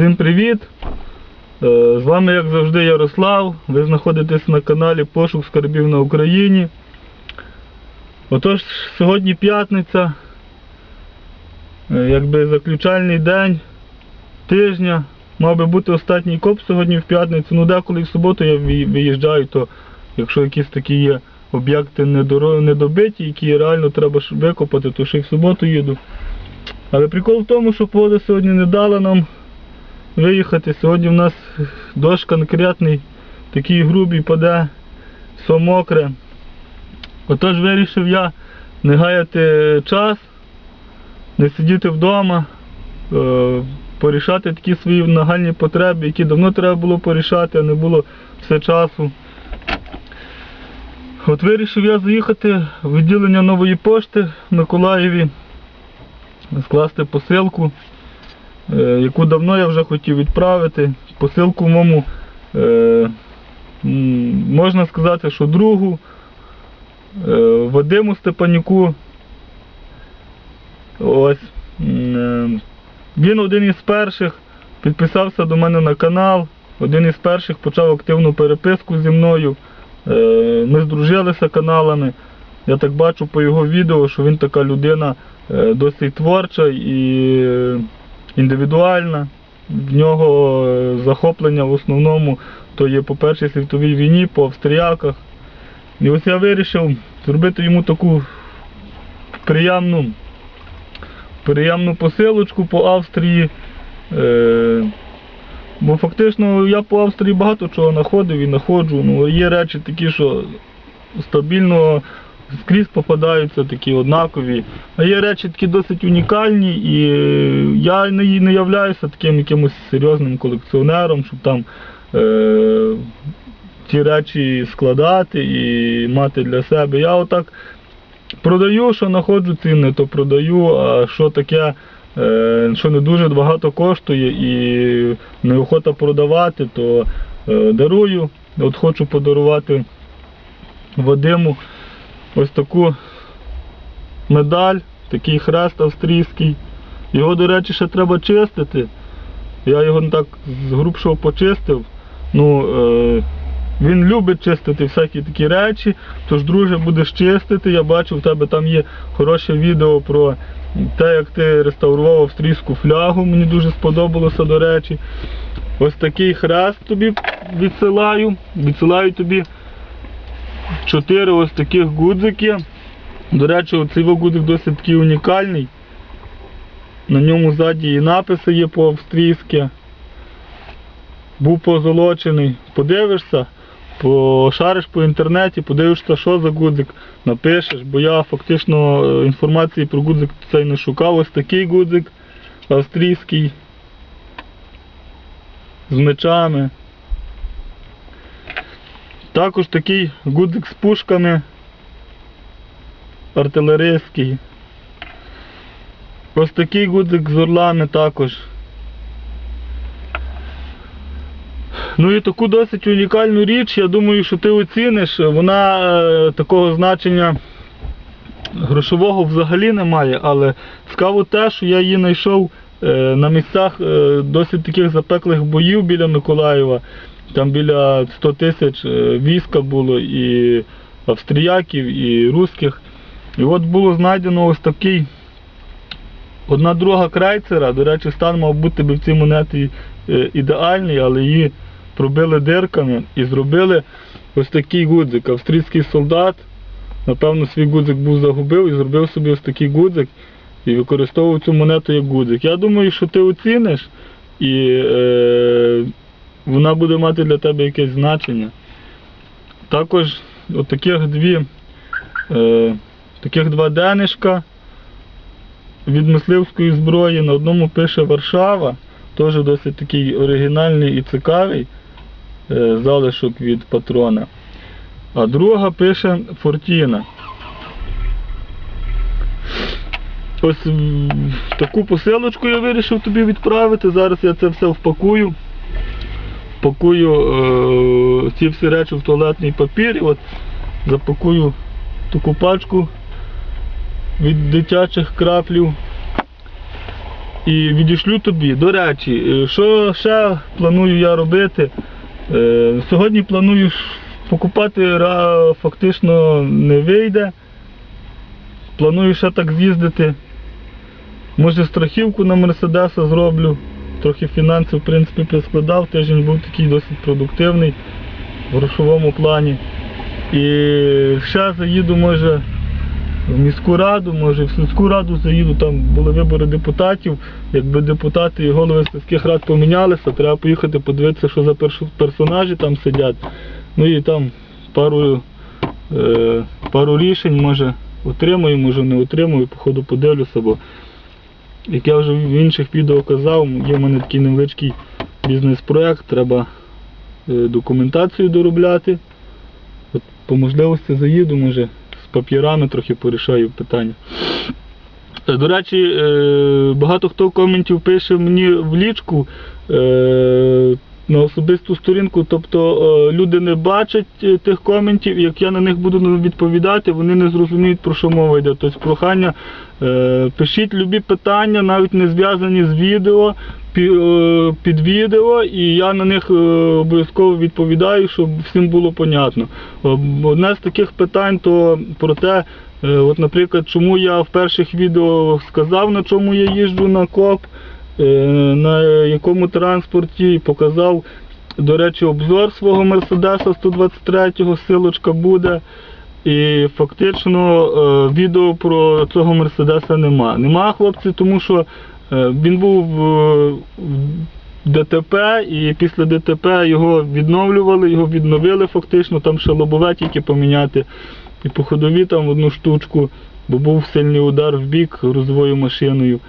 Всім привіт! Е, З вами, як завжди, Ярослав. Ви знаходитесь на каналі Пошук Скарбів на Україні. Отож, сьогодні п'ятниця, е, якби заключальний день тижня. Мав би бути останній коп сьогодні в п'ятницю. Ну, деколи в суботу я виїжджаю, то якщо якісь такі є об'єкти недобиті, які реально треба викопати, то ще й в суботу їду. Але прикол в тому, що погода сьогодні не дала нам виїхати. Сьогодні в нас дощ конкретний, такий грубий паде, все мокре. Отож вирішив я не гаяти час, не сидіти вдома, е, порішати такі свої нагальні потреби, які давно треба було порішати, а не було все часу. От вирішив я заїхати в відділення нової пошти в Миколаєві, скласти посилку яку давно я вже хотів відправити. Посилку моєму, е, можна сказати, що другу е, Вадиму Степанюку. Ось. е, Він один із перших підписався до мене на канал, один із перших почав активну переписку зі мною. Е, Ми здружилися каналами. Я так бачу по його відео, що він така людина е, досить творча і е, індивідуальна. В нього е, захоплення в основному то є по Першій світовій війні, по австріяках. І ось я вирішив зробити йому таку приємну, приємну посилочку по Австрії. Е, Бо фактично я по Австрії багато чого знаходив і знаходжу. Ну, є речі такі, що стабільно скрізь попадаються такі однакові. А є речі такі досить унікальні, і е, я не, не являюся таким якимось серйозним колекціонером, щоб там е, ті речі складати і мати для себе. Я отак продаю, що знаходжу цінне, то продаю, а що таке, е, що не дуже багато коштує і неохота продавати, то е, дарую. От хочу подарувати Вадиму ось таку медаль, такий хрест австрійський. Його, до речі, ще треба чистити. Я його так з грубшого почистив. Ну, е, він любить чистити всякі такі речі, тож, друже, будеш чистити. Я бачу, в тебе там є хороше відео про те, як ти реставрував австрійську флягу. Мені дуже сподобалося, до речі. Ось такий хрест тобі відсилаю. Відсилаю тобі чотири ось таких гудзики. До речі, оцей гудзик досить такий унікальний. На ньому ззаді і написи є по-австрійськи. Був позолочений. Подивишся, пошариш по інтернеті, подивишся, що за гудзик, напишеш, бо я фактично е, інформації про гудзик цей не шукав. Ось такий гудзик австрійський. З мечами. Також такий гудзик з пушками артилерійський. Ось такий гудзик з орлами також. Ну і таку досить унікальну річ, я думаю, що ти оціниш. Вона е, такого значення грошового взагалі не має, але цікаво те, що я її знайшов е, на місцях е, досить таких запеклих боїв біля Миколаєва. Там біля 100 тисяч е, війська було і австріяків, і русських. І от було знайдено ось такий одна друга крайцера. До речі, стан мав бути би в цій монеті е, ідеальний, але її пробили дирками і зробили ось такий гудзик. Австрійський солдат, напевно, свій гудзик був загубив і зробив собі ось такий гудзик і використовував цю монету як гудзик. Я думаю, що ти оціниш і е, вона буде мати для тебе якесь значення. Також от таких дві, е, таких два денишка від мисливської зброї. На одному пише Варшава, теж досить такий оригінальний і цікавий е, залишок від патрона. А друга пише Фортіна. Ось таку посилочку я вирішив тобі відправити. Зараз я це все впакую. Пакую е, ці всі речі в туалетний папір. І от запакую таку пачку від дитячих краплів. і відійшлю тобі. До речі, е, що ще планую я робити? Е, Сьогодні планую покупати фактично не вийде. Планую ще так з'їздити. Може страхівку на Мерседеса зроблю. Трохи фінансів, в принципі, підскладав. Тиждень був такий досить продуктивний в грошовому плані. І ще заїду, може, в міську раду, може в сільську раду заїду, там були вибори депутатів. Якби депутати і голови сільських рад помінялися, треба поїхати подивитися, що за персонажі там сидять. Ну і там пару, е, пару рішень може отримаю, може не отримую, походу подивлюся, бо як я вже в інших відео казав, є в мене такий невеличкий бізнес-проект, треба е, документацію доробляти. От по можливості заїду, може, з папірами трохи порішаю питання. Е, До речі, е, багато хто коментів пише мені в лічку на особисту сторінку, тобто е, люди не бачать е, тих коментів, як я на них буду відповідати, вони не зрозуміють, про що мова йде. Тобто прохання, е, пишіть любі питання, навіть не зв'язані з відео, пі- під відео, і я на них обов'язково відповідаю, щоб всім було понятно. Одне з таких питань то про те, от, наприклад, чому я в перших відео сказав, на чому я їжджу на КОП, на якому транспорті, показав, до речі, обзор свого Мерседеса 123-го, силочка буде. І фактично е, відео про цього Мерседеса нема. Нема, хлопці, тому що е, він був в ДТП, і після ДТП його відновлювали, його відновили фактично, там ще лобове тільки поміняти. І по ходові там одну штучку, бо був сильний удар в бік грузовою машиною.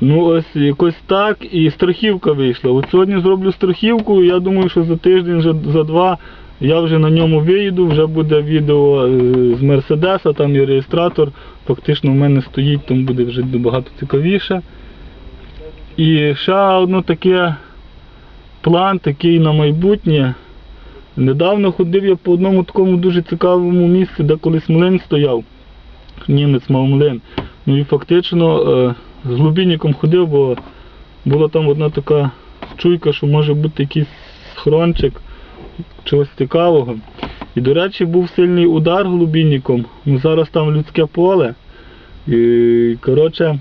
Ну ось якось так і страхівка вийшла. От сьогодні зроблю страхівку, я думаю, що за тиждень, за два я вже на ньому виїду, вже буде відео е, з Мерседеса, там і реєстратор. Фактично в мене стоїть, там буде вже набагато цікавіше. І ще одно таке план такий на майбутнє. Недавно ходив я по одному такому дуже цікавому місці, де колись млин стояв. Німець мав млин. Ну і фактично е, з глубинником ходив, бо була там одна така чуйка, що може бути якийсь схрончик чогось цікавого. І, до речі, був сильний удар глубинником. Ну, зараз там людське поле. І, коротше,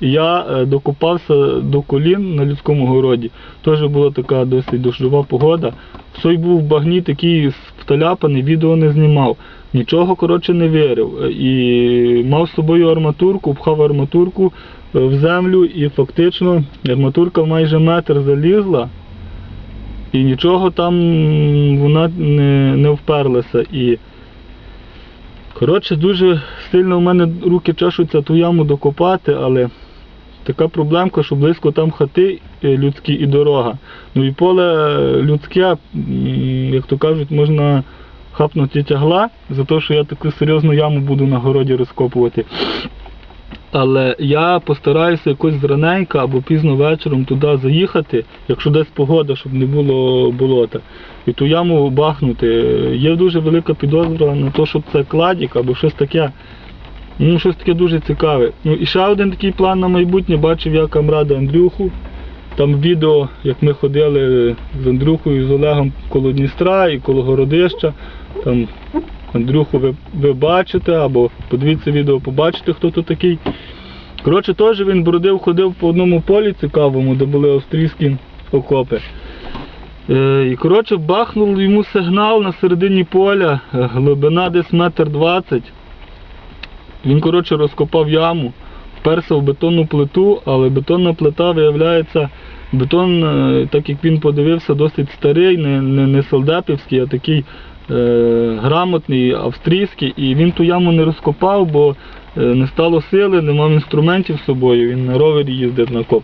я е, докопався до колін на людському городі. Теж була така досить дощова погода. Сой був багні такий вталяпаний, відео не знімав. Нічого коротше не вирив. Е, І мав з собою арматурку, пхав арматурку е, в землю і фактично арматурка майже метр залізла. І нічого там вона не, не вперлася. І коротше дуже сильно в мене руки чешуться ту яму докопати, але така проблемка, що близько там хати е, людські і дорога. Ну і поле е, людське, як то кажуть, можна хапнути тягла за те, що я таку серйозну яму буду на городі розкопувати. Але я постараюся якось зраненька або пізно вечором туди заїхати, якщо десь погода, щоб не було болота. І ту яму бахнути. Є дуже велика підозра на те, що це кладік або щось таке. Ну, щось таке дуже цікаве. Ну і ще один такий план на майбутнє бачив я камрада Андрюху. Там відео, як ми ходили з Андрюхою з Олегом коло Дністра і коло Городища. Там Андрюху ви, ви бачите, або подивіться відео, побачите, хто то такий. Коротше, теж він бродив, ходив по одному полі цікавому, де були австрійські окопи. Е, і коротше, бахнув йому сигнал на середині поля, глибина десь метр двадцять. Він, коротше, розкопав яму, вперся в бетонну плиту, але бетонна плита виявляється, бетон, е, так як він подивився, досить старий, не, не, не солдатівський, а такий е, грамотний, австрійський, і він ту яму не розкопав, бо е, не стало сили, не мав інструментів з собою, він на ровері їздив на коп.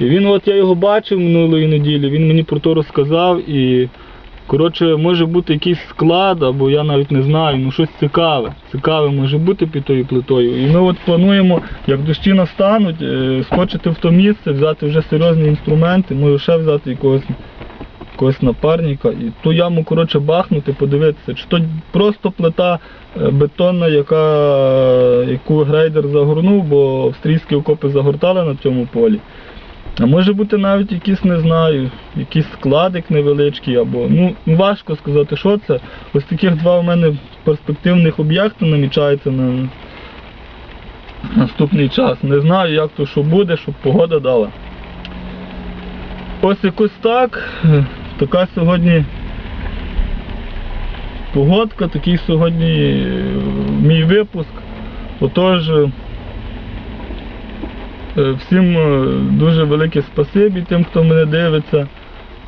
І він, от я його бачив минулої неділі, він мені про то розказав і. Коротше, може бути якийсь склад, або я навіть не знаю, ну щось цікаве. Цікаве може бути під тою плитою. І ми от плануємо, як дощі настануть, е, скочити в то місце, взяти вже серйозні інструменти, може ще взяти якогось якогось напарника і ту яму, коротше, бахнути, подивитися, чи то просто плита е, бетонна, яка, яку грейдер загорнув, бо австрійські окопи загортали на цьому полі. А може бути навіть якийсь, не знаю, якийсь складик невеличкий, або ну важко сказати, що це. Ось таких два у мене перспективних об'єкти намічаються на наступний час. Не знаю, як то що буде, щоб погода дала. Ось якось так. Така сьогодні погодка, такий сьогодні е, мій випуск. Отож. Е, Всім е, дуже велике спасибі тим, хто мене дивиться.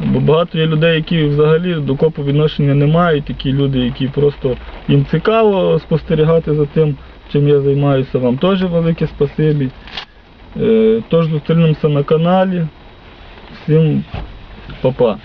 Бо багато є людей, які взагалі до копу відношення не мають, такі люди, які просто їм цікаво спостерігати за тим, чим я займаюся. Вам теж велике спасибі. Е, Тож зустрінемося на каналі. Всім па-па.